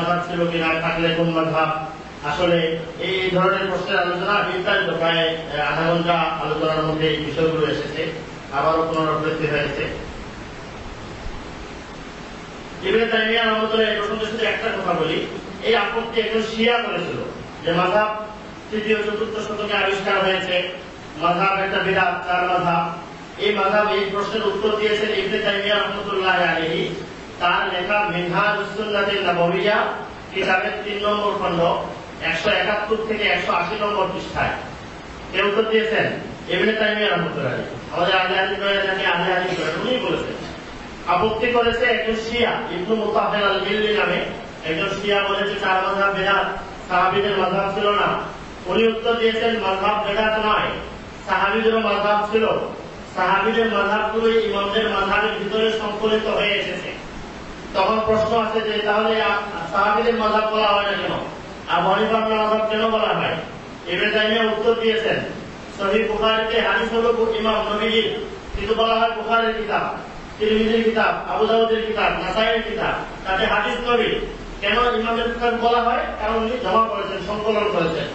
মাধাব ছিল কিনা থাকলে কোন মাধাব আসলে এই ধরনের প্রশ্নের আলোচনা বিস্তারিত প্রায় আধা ঘণ্টা আলোচনার মধ্যে এই বিষয়গুলো এসেছে। আবারও পুনরাবৃত্তি হয়েছে ইবনে তাইমিয়া রহমতুল্লাহ এই প্রসঙ্গে শুধু একটা কথা বলি। এই আপত্তি একজন শিয়া করেছিল যে মাধাব তৃতীয়, চতুর্থ শতকে আবিষ্কার হয়েছে। মাধাব একটা বিরাট চার মাধাব এই মাধাব এই প্রশ্নের উত্তর দিয়েছেন ইবনে তাইমিয়া রহমতুল্লাহ আলাইহি। তার লেখা মিনহাজ সুন্নাতিন নববিয়া কিতাবের তিন নম্বর খণ্ড, একশো একাত্তর থেকে একশো আশি নম্বর পৃষ্ঠায়। কে উত্তর দিয়েছেন? ইবনে তাইমিয়া রহমতুল্লাহ। আমাদের যাকে আহলে হাদিস করেন উনি বলেছেন। আপত্তি করেছে একজন শিয়া, ইবনু মুতাহির আল মিল্লি নামে। একজন শিয়া বলেছে চার মাযহাব বেদাত, সাহাবীদের মাযহাব ছিল না। উনি উত্তর দিয়েছেন, মাযহাব বেদাত নয়, সাহাবীদেরও মাযহাব ছিল। সাহাবীদের মাযহাবগুলো ইমামদের মাযহাবের ভিতরে সংকলিত হয়ে এসেছে। তখন প্রশ্ন আছে যে, তাহলে সাহাবীদের মাযহাব বলা হয় না কেন? আবু হানিফার মাযহাব কেন বলা হয়? ইবনে তাইমিয়া উত্তর দিয়েছেন, সহিহ বুখারীতে হাদিস হলো ইমাম নবীজির, কিন্তু বলা হয় বুখারীর কিতাব, তিরমিজির কিতাব, আবু কিতাব নাসাইয়ের কিতাব। তাতে হাদিস নবী। কেন ইমামের কিতাব বলা হয়? কারণ উনি জমা করেছেন, সংকলন করেছেন।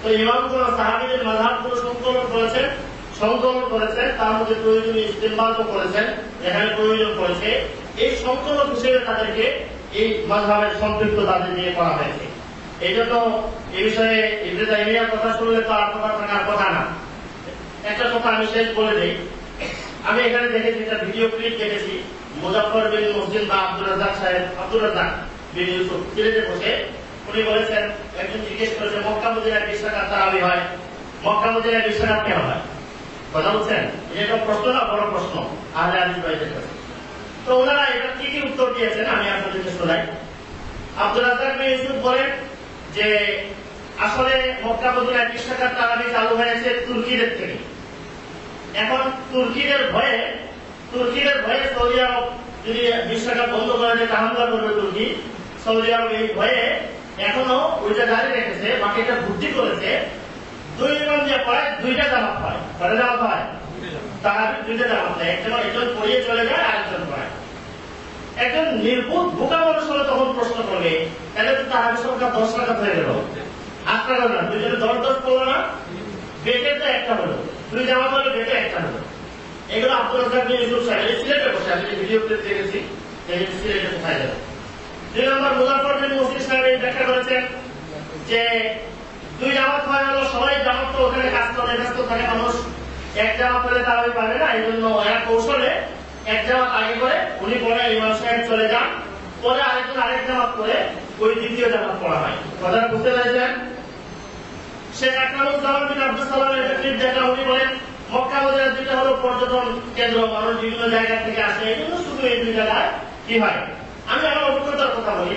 তো ইমামগুলো, সাহাবীদের মাযহাবগুলো সংকলন করেছেন সংকলন করেছেন, তার মধ্যে প্রয়োজনীয় ইস্তেমবাদও করেছেন যেখানে প্রয়োজন করেছে এই সংকলন হিসেবে তাদেরকে এই মাযহাবের সম্পৃক্ত তাদের নিয়ে করা হয়েছে। এই জন্য এই বিষয়ে কথা শুনলে তো আর কথা থাকার কথা না। একটা কথা আমি শেষ বলে দিই। আমি এখানে দেখেছি একটা ভিডিও ক্লিপ দেখেছি। মুজাফর বিন মসজিদ বা আব্দুল রাজাক সাহেব আব্দুল রাজাক বিন ইউসুফ বসে, উনি বলেছেন, একজন জিজ্ঞেস করেছে, মক্কা মদিনায় বিশ তারাবি হয়? মক্কা মদিনায় বিশ কেন হয়? কথা বলছেন? এটা প্রশ্ন না, বড় প্রশ্ন। আহলে হাদিস ভাইদের কাছে তো ওনারা এটা কি কি উত্তর দিয়েছেন? আমি আপনাদেরকে শোনাই আব্দুল রাজাক বিন ইউসুফ বলেন যে আসলে মক্কা মদিনায় বিশ টাকার তারাবি চালু হয়েছে তুর্কিদের থেকে। এখন তুর্কিদের ভয়ে তুর্কিদের ভয়ে সৌদি আরব যদি বিশ টাকা বন্ধ করে দেয় হামলা করবে তুর্কি। সৌদি আরব এই ভয়ে এখনও ওইটা জারি রেখেছে বাকিটা ভর্তি করেছে। দুই ইমাম যে পড়ায় দুইটা জামাত হয় কয়টা জামাত হয় তারা দুইটা জামাত হয় একজন একজন পড়িয়ে চলে যায় আরেকজন পড়ায় একজন নির্বুধ বোকা মানুষ হলে তখন প্রশ্ন করবে তাহলে তো তার আগে সংখ্যা দশ টাকা হয়ে গেল আট টাকা না দুইজনে দশ দশ করল না? বেটের তো একটা হলো। দুই জামাত হলে বেটে একটা হলো। এগুলো আব্দুল রাজাক বিন ইউসুফ সাহেব সিলেটে বসে আমি ভিডিও দেখেছি। সিলেটে কোথায় যাবে দুই নম্বর মুজাফর বিন মুসলিম সাহেব ব্যাখ্যা করেছেন যে, দুই জামাত হয়ে গেল, সবাই জামাত তো ওখানে কাজ করে, ব্যস্ত থাকে মানুষ। এক জামাত হলে তারাবি পারে না, এই জন্য এরা কৌশলে এক জামাত আগে করে, উনি পরে ইমাম সাহেব চলে যান। পরে আরেকজন আরেক জামাত করে ওই দ্বিতীয় জামাত পড়া হয়। কথাটা বুঝতে পেরেছেন? শেখ আকরামুজ্জামান বিন আব্দুল সালামের ক্লিপ দেখা উনি বলেন, মক্কা মদিনা দুইটা হলো পর্যটন কেন্দ্র, মানুষ বিভিন্ন জায়গা থেকে আসে, এই জন্য শুধু এই দুই জায়গায় কি হয়? আমি আমার অভিজ্ঞতার কথা বলি।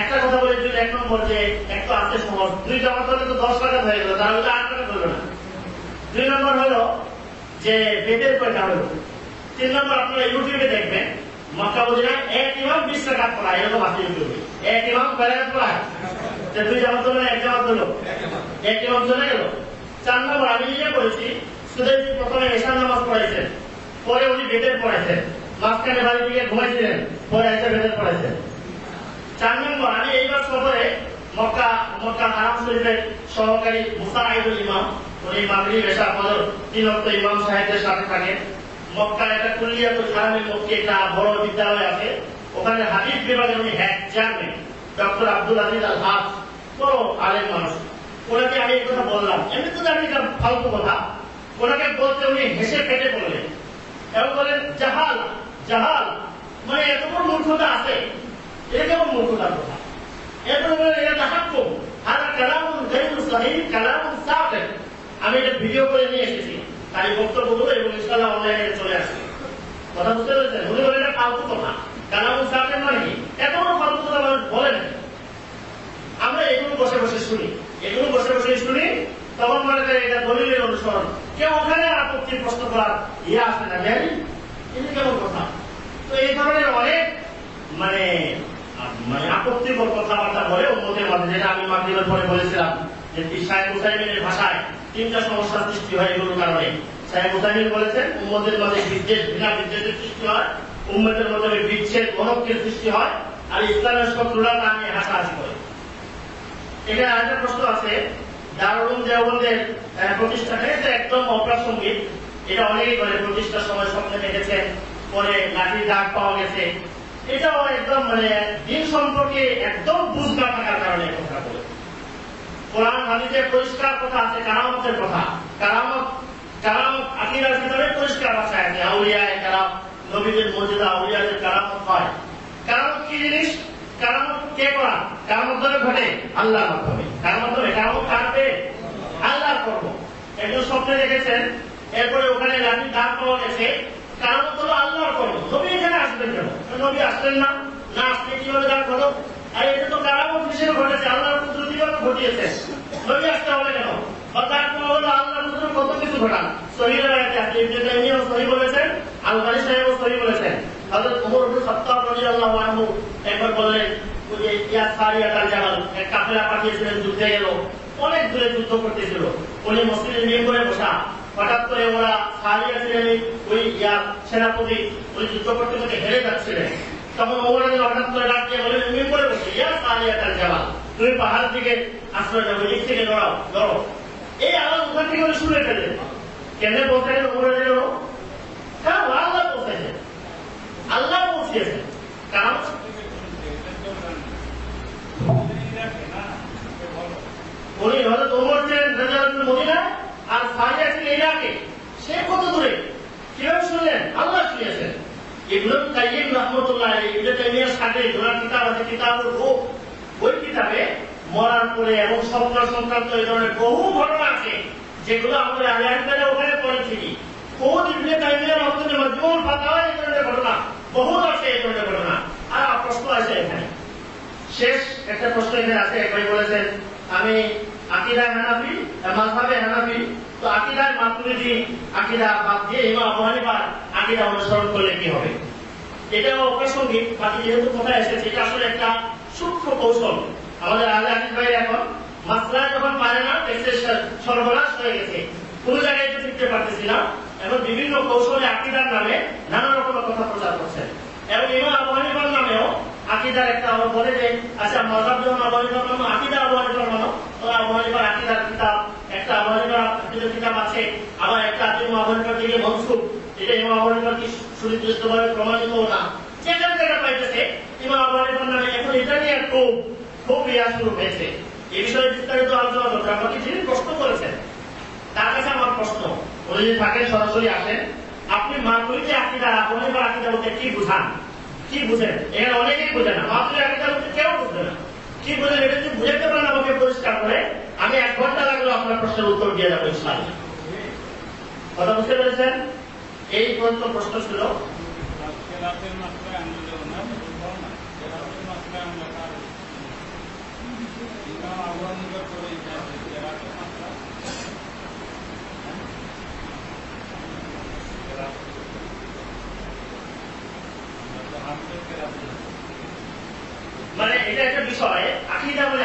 একটা কথা বলি যদি এক নম্বর যে এক তো আসতে সহজ। দুই জামাত হলে তো দশ টাকা হয়ে গেল, তাহলে আট টাকা করবে না। দুই নম্বর হলো যে বেদের কয়টা হলো? তিন নম্বর আপনারা ইউটিউবে দেখবেন, মক্কা মদিনায় এক ইমাম বিশ টাকা পড়ায়, এরকম আছে ইউটিউবে এক ইমাম টাকা পড়ায়? দুই জামাত হলো এক জামাত হলো? এক ইমাম চলে গেল চার নম্বর, আমি নিজে করেছি সুদেশজি প্রথমে এশার নামাজ পড়াইছেন, পরে উনি বেদের পড়াইছেন, মাঝখানে বাড়ি থেকে ঘুমাইছিলেন, পরে এসে বেদের পড়াইছেন। চার নম্বর, আমি এইবার সফরে মক্কা মক্কা হারাম শরীফের সহকারী মুসা আইদুল ইমাম, উনি মাগরি বেশা ফজর, তিন ইমাম সাহেবদের সাথে থাকেন। মক্কা একটা কুল্লিয়াতুল হারামের মধ্যে একটা বড় বিদ্যালয় আছে। ওখানে হাদিস বিভাগে উনি হ্যাক চেয়ারম্যান ডক্টর আব্দুল আজিজ আল হাস বড় আলেম মানুষ। ওনাকে আমি এই কথা বললাম। এমনি তো জানি ফালতু কথা। ওনাকে বলতে উনি হেসে ফেটে বললেন এবং বলেন জাহাল জাহাল মানে এত বড় মূর্খতা আছে। এটা কেমন মূর্খতার কথা? এরপরে বলেন এটা তাহাক্কুম। হাদা কালামুন গায়রু সাহিহ, কালামুন সাকিত আমি এটা ভিডিও করে নিয়ে এসেছি। তাই বক্তব্য এবং ইনশাআল্লাহ অনলাইনে চলে আসবে কথা বুঝতে পেরেছেন উনি বলেন এটা ফালতু কথা কালামুন সাকিত মানে কি এত বড় ফালতু কথা মানুষ বলে না আমরা এগুলো বসে বসে শুনি এগুলো বসে বসে শুনি তখন মনে করে এটা দলিলের অনুসরণ কেউ ওখানে আপত্তি প্রশ্ন করার ইয়ে আসে না জানি এটা কেমন কথা? তো এই ধরনের অনেক মানে মানে আপত্তিকর কথাবার্তা বলে উন্মতের মাঝে যেটা আমি মাধ্যমের পরে বলেছিলাম যে সাহেব মুসাইমিনের ভাষায় তিনটা সমস্যা সৃষ্টি হয় এগুলোর কারণে। সাহেব মুসাইমিন বলেছেন উম্মতের মাঝে বিদ্বেষ বিনা বিদ্বেষের সৃষ্টি হয় উম্মতের মধ্যে বিচ্ছেদ ঘনকের সৃষ্টি হয়, আর ইসলামের শত্রুরা তা নিয়ে হাসাহাসি করে। এখানে আরেকটা প্রশ্ন আছে, দারুল দেওবন্দের প্রতিষ্ঠানে একদম অপ্রাসঙ্গিক। এটা অনেকেই করে প্রতিষ্ঠার সময় স্বপ্নে দেখেছেন পরে লাঠির দাগ পাওয়া গেছে। এটাও একদম মানে দিন সম্পর্কে একদম বুঝ থাকার কারণে কথা বলে। কোরআন হাদিসে পরিষ্কার কথা আছে, কারামতের কথা। কারামত কারামত আকিদার ভিতরে পরিষ্কার ভাষায় আছে আউলিয়া কারাম, নবীদের মর্যাদা, আউলিয়াদের কারামত হয়। কারামত কি জিনিস? কারামত কে করা? কারামত ধরে ঘটে আল্লাহর মাধ্যমে। কার মাধ্যমে কারামত কাটবে আল্লাহর কর্ম একজন স্বপ্নে দেখেছেন এরপরে ওখানে লাঠি দাগ পাওয়া গেছে কারামত হলো আল্লাহর কর্ম নবী এখানে আসবেন কেন? নবী আসলেন না। না আসলে কীভাবে দাগ হলো আর এটা তো কারামত হিসেবে ঘটেছে। আল্লাহর কুদরতি ভাবে ঘটিয়েছে। নবী আসতে হবে কেন? হলো যুদ্ধে গেল। অনেক দূরে যুদ্ধ করতেছিল। উনি মসজিদে করে বসা। হঠাৎ করে ওরা সারিয়া ছিলেন ওই সেনাপতি, ওই যুদ্ধ করতে করতে হেরে যাচ্ছিলেন। তখন আলী হঠাৎ করে ডাক দিয়ে বলেন মেম্বরে বসে। ইয়া সারিয়াতাল জামাল, তুমি পাহাড় থেকে আশ্রয় যাবে দিক থেকে দৌড়াও ধরো এই আওয়াজ ওখান থেকে উনি শুনে ফেলেন কেন পৌঁছালেন ওমর আলী কারণ আল্লাহ পৌঁছাইছেন আল্লাহ পৌঁছিয়েছেন কারণ উনি হযরত ওমর ছিলেন রাদিয়াল্লাহু মদিনা আর সারিয়া ছিলেন ইরাকে সে কত দূরে? কীভাবে শুনলেন? আল্লাহ শুনিয়েছেন। ইবনে কাইয়িম রাহমাতুল্লাহ ইবনে তাইমিয়ার সাথে কিতাব আছে, কিতাবুল রূহ। ওই কিতাবে মরার পরে এবং স্বপ্ন সংক্রান্ত এই ধরনের বহু ঘটনা আছে, যেগুলো আমাদের আলিয়ানকারে ওখানে পড়েছি খোদ ইবনে তাইমিয়া রহমতুল্লাহ মাজমুল ফাতাওয়া এই ধরনের ঘটনা, বহুত আছে এই ধরনের ঘটনা। আর প্রশ্ন আছে এখানে। শেষ একটা প্রশ্ন এখানে আছে একবার বলেছেন, আমি আকিদা হানাফি মাযহাবে হানাফি, তো আকিদায় মাতুরিদি আকিদা বাদ দিয়ে ইমাম আবু হানিফার আকিদা অনুসরণ করলে কি হবে? এটাও অপ্রাসঙ্গিক বাকি যেহেতু কথা এসেছে, এটা আসলে একটা সূক্ষ্ম কৌশল। আমাদের আলে হাদিস ভাই এখন মাসলা যখন পারে না সরবরাহ হয়ে গেছে। কোন জায়গায় টিকতে পারতেছি এখন বিভিন্ন কৌশলে আকিদার নামে নানা রকমের কথা প্রচার করছেন। এবং ইমাম আবু নামেও আকিদার একটা আমার বলে যে আচ্ছা মজাব যখন আবু হানিফার মানো আকিদা আবু হানিফার মানো তো আবু হানিফার আকিদার কিতাব, একটা আবু হানিফার আকিদার কিতাব আছে। আবার একটা আছে ইমাম আবু হানিফার থেকে মনসুব এটা ইমাম আবু হানিফার কি সুনির্দিষ্টভাবে প্রমাণিত না। যেখানে যেটা পাইতেছে, ইমাম আবু হানিফার নামে এখন এটা নিয়ে খুব খুব ইয়া শুরু হয়েছে। এই বিষয়ে বিস্তারিত আলোচনা করতে আমাকে যিনি প্রশ্ন করেছেন, তার কাছে আমার প্রশ্ন। উনি যদি থাকেন, সরাসরি আসেন। আপনি মাতুরিতে আকিদা আবু হানিফার আকিদা বলতে কি বুঝান? কি বুঝেন এরা অনেকেই বুঝে না। আপনি আগেকার বলতে কেউ বুঝবে না। কি বুঝেন এটা যদি বুঝাতে পারেন আমাকে পরিষ্কার করে আমি এক ঘণ্টা লাগল আপনার প্রশ্নের উত্তর দিয়ে যাব, ইনশাআল্লাহ। কথা বুঝতে পেরেছেন? এই পর্যন্ত প্রশ্ন ছিল কেরাতের মাত্রায় আমরা যাব না বলব না কেরাতের মাত্রায় আমরা কার ইমাম আবু হানিফা করে গেছে কেরাতের মাত্রা কেরাত। আমরা তো হাফেজ কেরাত না। মানে এটা একটা বিষয় আকিদা মানে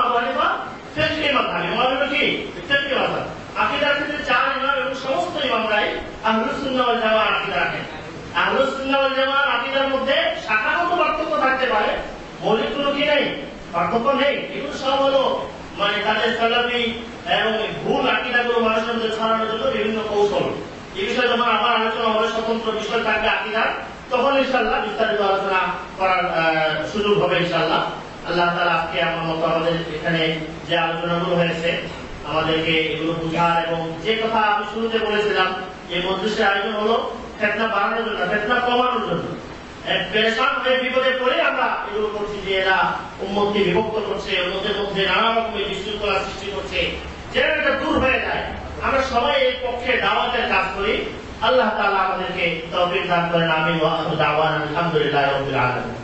হানিফা ইমাম হানিফা কি? ফিকহি মাযহাব আকীদার ক্ষেত্রে চার ইমাম এবং সমস্ত ইমামরাই আহলুস সুন্নাহ ওয়াল জামাআহ আকীদা রাখেন। আহলুস সুন্নাহ ওয়াল জামাআহ আকীদার মধ্যে শাখাগত পার্থক্য থাকতে পারে। মৌলিক কোনো কি নেই? পার্থক্য নেই। এগুলো সব হলো মানে তাদের সালাফি এবং ভুল আকিদাগুলো মানুষের মধ্যে ছড়ানোর জন্য বিভিন্ন কৌশল। এই বিষয়ে যখন আবার আলোচনা হবে, স্বতন্ত্র বিষয় থাকবে আকিদার, তখন ইনশাল্লাহ বিস্তারিত আলোচনা করার সুযোগ হবে ইনশাল্লাহ আল্লাহ তালা আজকে আমার মতো আমাদের এখানে যে আলোচনাগুলো হয়েছে, আমাদেরকে এগুলো বুঝার এবং যে কথা আমি শুরুতে বলেছিলাম এই মজলিসের আয়োজন হলো ফেতনা বাড়ানোর জন্য, ফেতনা কমানোর জন্য। বিপদে পড়ে আমরা এগুলো করছি যে এরা উম্মতকে বিভক্ত করছে, উম্মতের মধ্যে নানা রকমের বিশৃঙ্খলা সৃষ্টি করছে। যেন এটা দূর হয়ে যায়, আমরা সবাই এই পক্ষে দাওয়াতের কাজ করি। আল্লাহ তাআলা আমাদেরকে তৌফিক দান করেন আখিরু দাওয়ানা আলহামদুলিল্লাহি রাব্বিল আলামিন।